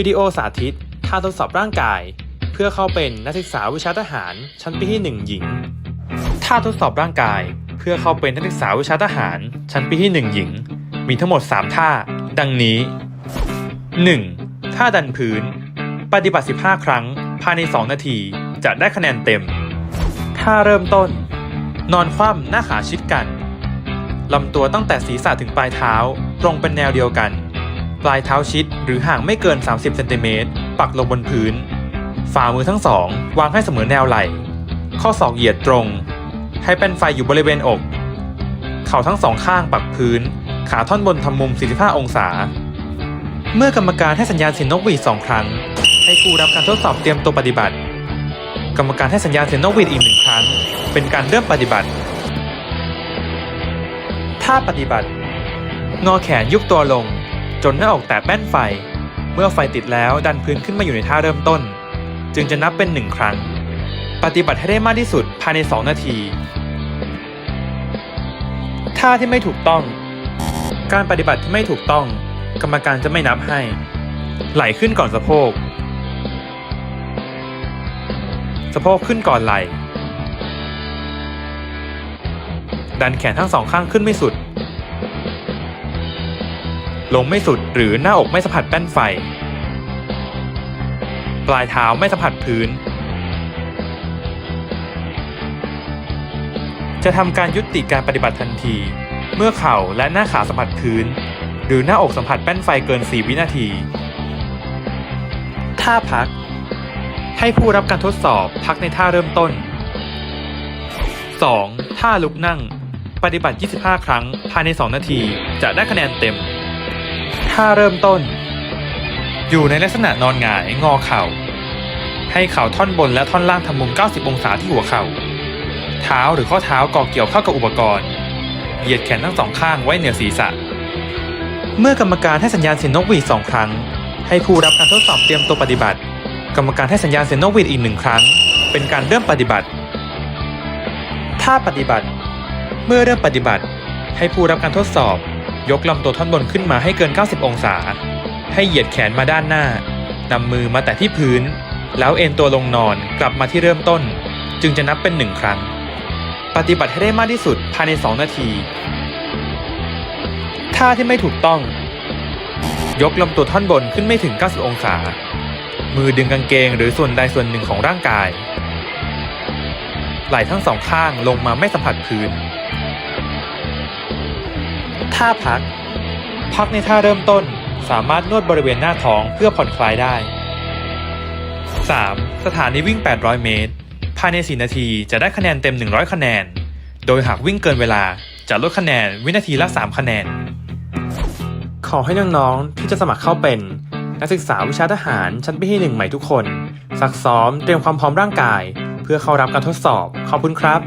วิดีโอสาธิตท่าทดสอบร่างกาย เพื่อเข้าเป็นนักศึกษาวิชาทหารชั้นปีที่ 1 หญิง ท่าทดสอบร่างกาย เพื่อเข้าเป็นนักศึกษาวิชาทหารชั้นปีที่ 1 หญิง มีทั้งหมด 3 ท่า ดังนี้ 1. ท่าดันพื้น ปฏิบัติ 15 ครั้ง ภายใน 2 นาที จะได้คะแนนเต็ม ท่าเริ่มต้น นอนคว่ำหน้าขาชิดกันลำตัวตั้งแต่ศีรษะถึงปลายเท้า ตรงเป็นแนวเดียวกัน ลายเท้าชิดหรือห่างไม่เกิน 30เซนติเมตรปักลงบนพื้น ฝ่ามือทั้งสอง วางให้เสมอแนวไหล่ ข้อศอกเหยียดตรง ให้เป็นไฟอยู่บริเวณอก เข่าทั้งสองข้างปักพื้น ขาท่อนบนทำมุม 45 องศา เมื่อกรรมการให้สัญญาณเสียงนกหวีดสองครั้ง ให้ผู้รับการทดสอบเตรียมตัวปฏิบัติ กรรมการให้สัญญาณเสียงนกหวีดอีกหนึ่งครั้ง เป็นการเริ่มปฏิบัติท่าปฏิบัติ งอแขนยุบตัวลง จนหน้าอกแตะแป้นไฟ เมื่อไฟติดแล้วดันพื้นขึ้นมาอยู่ในท่าเริ่มต้น จึงจะนับเป็นหนึ่งครั้ง ปฏิบัติให้ได้มากที่สุดภายใน 2 นาทีท่าที่ไม่ถูกต้อง การปฏิบัติที่ไม่ถูกต้อง กรรมการจะไม่นับให้ ไหลขึ้นก่อนสะโพก สะโพกขึ้นก่อนไหล ดันแขนทั้งสองข้างขึ้นไม่สุด ลงไม่สุดหรือหน้าอกไม่สัมผัสแป้นไฟ ปลายเท้าไม่สัมผัสพื้น จะทำการยุติการปฏิบัติทันที เมื่อเข่าและหน้าขาสัมผัสพื้น หรือหน้าอกสัมผัสแป้นไฟเกิน 4 วินาที ท่าพัก ให้ผู้รับการทดสอบพักในท่าเริ่มต้น 2. ท่าลุกนั่ง ปฏิบัติ 25 ครั้ง ภายใน 2 นาที จะได้คะแนนเต็ม ท่าเริ่มต้น อยู่ในลักษณะนอนหงายงอเข่า ให้เข่าท่อนบนและท่อนล่างทำมุม 90 องศาที่หัวเข่า เท้าหรือข้อเท้าก่อเกี่ยวเข้ากับอุปกรณ์ เหยียดแขนทั้งสองข้างไว้เหนือศีรษะ เมื่อกรรมการให้สัญญาณเสียงนกหวีดสองครั้ง ให้ผู้รับการทดสอบเตรียมตัวปฏิบัติ กรรมการให้สัญญาณเสียงนกหวีดอีกหนึ่งครั้ง เป็นการเริ่มปฏิบัติท่าปฏิบัติ เมื่อเริ่มปฏิบัติ ให้ผู้รับการทดสอบ ยกลำตัวท่อนบนขึ้นมาให้เกิน 90 องศา ให้เหยียดแขนมาด้านหน้านำมือมาแตะที่พื้น แล้วเอนตัวลงนอนกลับมาที่เริ่มต้น จึงจะนับเป็นหนึ่งครั้ง ปฏิบัติให้ได้มากที่สุดภายใน 2 นาทีท่าที่ไม่ถูกต้อง ยกลำตัวท่อนบนขึ้นไม่ถึง 90 องศา มือดึงกางเกงหรือส่วนใดส่วนหนึ่งของร่างกาย ไหล่ทั้งสองข้างลงมาไม่สัมผัสพื้น ท่าพัก พักในท่าเริ่มต้นสามารถนวดบริเวณหน้าท้องเพื่อผ่อนคลายได้ 3. สถานีวิ่ง 800 เมตร ภายใน 4 นาทีจะได้คะแนนเต็ม 100 คะแนน โดยหากวิ่งเกินเวลาจะลดคะแนนวินาทีละ 3 คะแนน ขอให้น้องๆที่จะสมัครเข้าเป็น นักศึกษาวิชาทหารชั้นปีที่1ใหม่ทุกคน ซักซ้อมเตรียมความพร้อมร่างกาย เพื่อเข้ารับการทดสอบ ขอบคุณครับ